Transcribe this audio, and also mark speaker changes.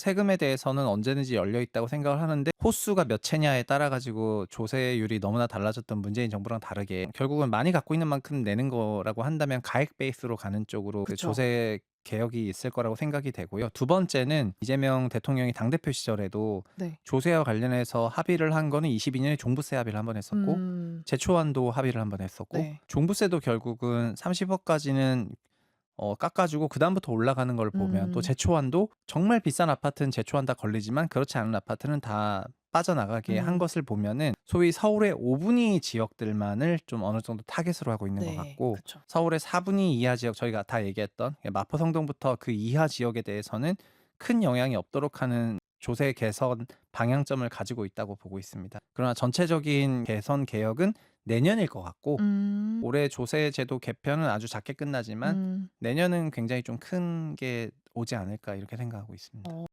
Speaker 1: 세금에 대해서는 언제든지 열려 있다고 생각을 하는데 호수가 몇 채냐에 따라 가지고 조세율이 너무나 달라졌던 문재인 정부랑 다르게 결국은 많이 갖고 있는 만큼 내는 거라고 한다면 가액 베이스로 가는 쪽으로 그
Speaker 2: 그쵸.
Speaker 1: 조세 개혁이 있을 거라고 생각이 되고요. 두 번째는 이재명 대통령이 당대표 시절에도
Speaker 2: 네.
Speaker 1: 조세와 관련해서 합의를 한 거는 22년에 종부세 합의를 한 번 했었고
Speaker 2: 음.
Speaker 1: 제초안도 합의를 한 번 했었고
Speaker 2: 네.
Speaker 1: 종부세도 결국은 30억까지는 어 깎아주고 그다음부터 올라가는 걸 보면 또
Speaker 2: 음.
Speaker 1: 제초안도 정말 비싼 아파트는 제초안 다 걸리지만 그렇지 않은 아파트는 다 빠져나가게 한
Speaker 2: 음.
Speaker 1: 것을 보면은 소위 서울의 5분위 지역들만을 좀 어느 정도 타겟으로 하고 있는 것
Speaker 2: 네.
Speaker 1: 같고
Speaker 2: 그쵸.
Speaker 1: 서울의 4분위 이하 지역 저희가 다 얘기했던 마포 성동부터 그 이하 지역에 대해서는 큰 영향이 없도록 하는 조세 개선 방향점을 가지고 있다고 보고 있습니다. 그러나 전체적인 개선 개혁은 내년일 것 같고
Speaker 2: 음.
Speaker 1: 올해 조세 제도 개편은 아주 작게 끝나지만
Speaker 2: 음.
Speaker 1: 내년은 굉장히 좀 큰 게 오지 않을까 이렇게 생각하고 있습니다.
Speaker 2: 어.